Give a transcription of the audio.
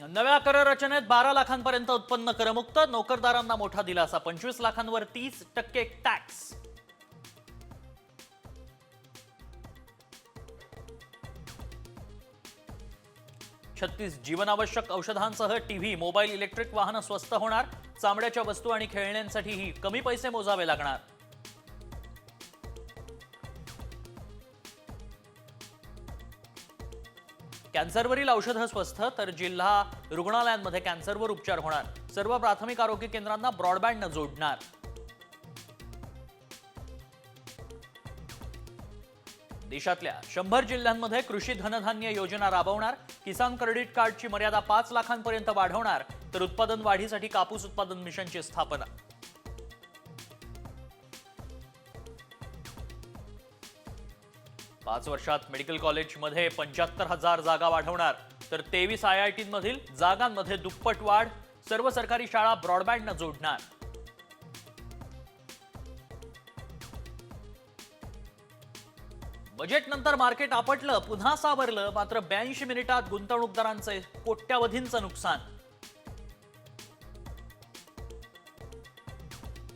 नव्या कर रचनेत बारा लाखांपर्यंत उत्पन्न करमुक्त. नोकरदारांना मोठा दिलासा पंचवीस लाखांवर तीस टक्के टॅक्स. छत्तीस जीवनावश्यक औषधांसह टीव्ही मोबाईल इलेक्ट्रिक वाहनं स्वस्त होणार. चामड्याच्या वस्तू आणि खेळण्यांसाठीही कमी पैसे मोजावे लागणार. कॅन्सरवरील औषधं स्वस्त तर जिल्हा रुग्णालयांमध्ये कॅन्सरवर उपचार होणार. सर्व प्राथमिक आरोग्य केंद्रांना ब्रॉडबँडनं जोडणार. देशातल्या शंभर जिल्ह्यांमध्ये कृषी धनधान्य योजना राबवणार किसान क्रेडिट कार्डची मर्यादा पाच लाखांपर्यंत वाढवणार तर उत्पादन वाढीसाठी कापूस उत्पादन मिशनची स्थापना. पाच वर्षात मेडिकल कॉलेजमध्ये पंच्याहत्तर हजार जागा वाढवणार. तर तेवीस आय आय टीमधील जागांमध्ये दुप्पट वाढ सर्व सरकारी शाळा ब्रॉडबँडनं जोडणार. बजेटनंतर मार्केट आपटलं पुन्हा सावरलं मात्र ब्याऐंशी मिनिटात गुंतवणूकदारांचे कोट्यावधींचं नुकसान.